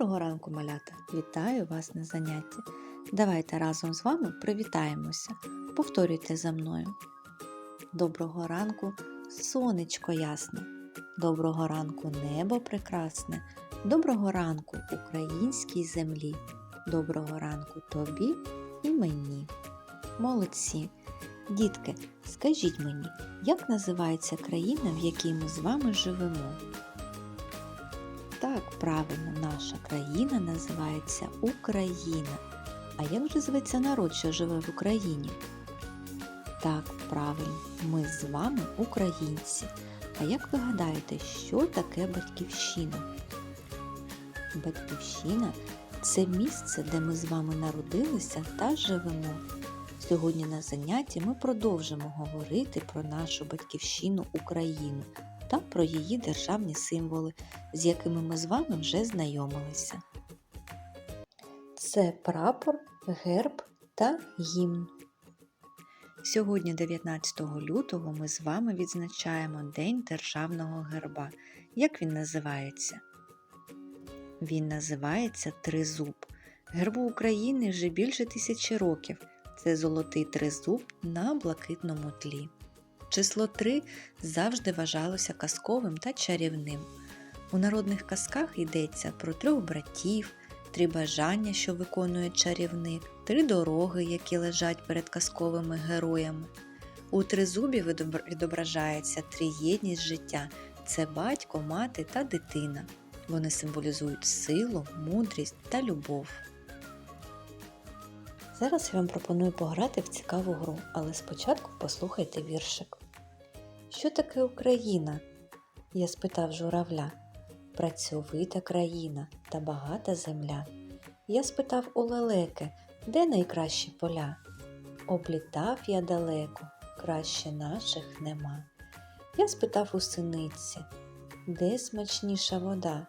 ранку, малята! Вітаю вас на занятті. Давайте разом з вами привітаємося. Повторюйте за мною. Доброго ранку, сонечко ясне. Доброго ранку, небо прекрасне. Доброго ранку, українській землі. Доброго ранку тобі і мені. Молодці! Дітки, скажіть мені, як називається країна, в якій ми з вами живемо? Так, правильно, наша країна називається Україна. А як же зветься народ, що живе в Україні? Так, правильно, ми з вами українці. А як ви гадаєте, що таке батьківщина? Батьківщина це місце, де ми з вами народилися та живемо. Сьогодні на занятті ми продовжимо говорити про нашу батьківщину Україну та про її державні символи, з якими ми з вами вже знайомилися. Це прапор, герб та гімн. Сьогодні, 19 лютого, ми з вами відзначаємо День Державного герба. Як він називається? Він називається Тризуб. Гербу України вже більше тисячі років. Це золотий тризуб на блакитному тлі. Число 3 завжди вважалося казковим та чарівним. У народних казках йдеться про трьох братів, три бажання, що виконує чарівник, три дороги, які лежать перед казковими героями. У тризубі відображається триєдність життя це батько, мати та дитина. Вони символізують силу, мудрість та любов. Зараз я вам пропоную пограти в цікаву гру, але спочатку послухайте віршик. Що таке Україна? Я спитав журавля. Працьовита країна та багата земля. Я спитав у лелеки, де найкращі поля? Облітав я далеко, краще наших нема. Я спитав у синиці, де смачніша вода?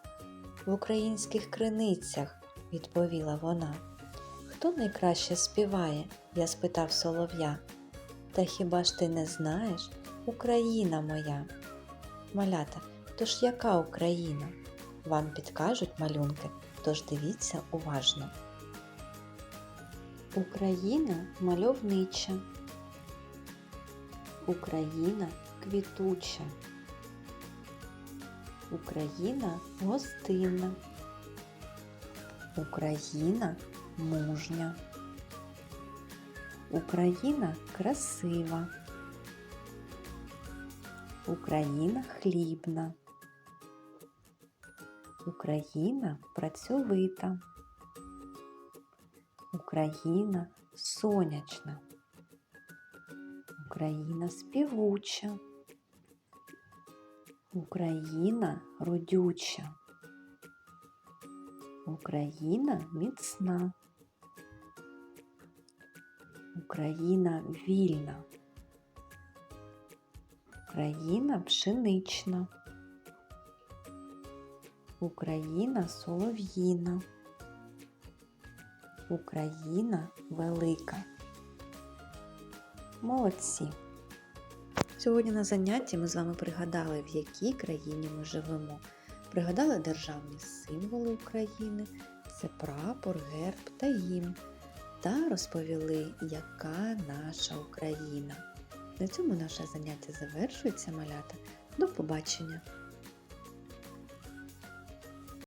В українських криницях, відповіла вона. Хто найкраще співає? я спитав солов'я. Та хіба ж ти не знаєш, Україна моя? Малята, тож яка Україна? Вам підкажуть малюнки, тож дивіться уважно. Україна мальовнича. Україна квітуча. Україна гостинна. Україна мужня. Україна красива. Україна хлібна. Україна працьовита. Україна сонячна. Україна співуча. Україна родюча. Україна міцна. Україна вільна. Україна пшенична. Україна солов'їна. Україна велика. Молодці! Сьогодні на занятті ми з вами пригадали, в якій країні ми живемо. Пригадали державні символи України, це прапор, герб та гімн. Та розповіли, яка наша Україна. На цьому наше заняття завершується, малята. До побачення!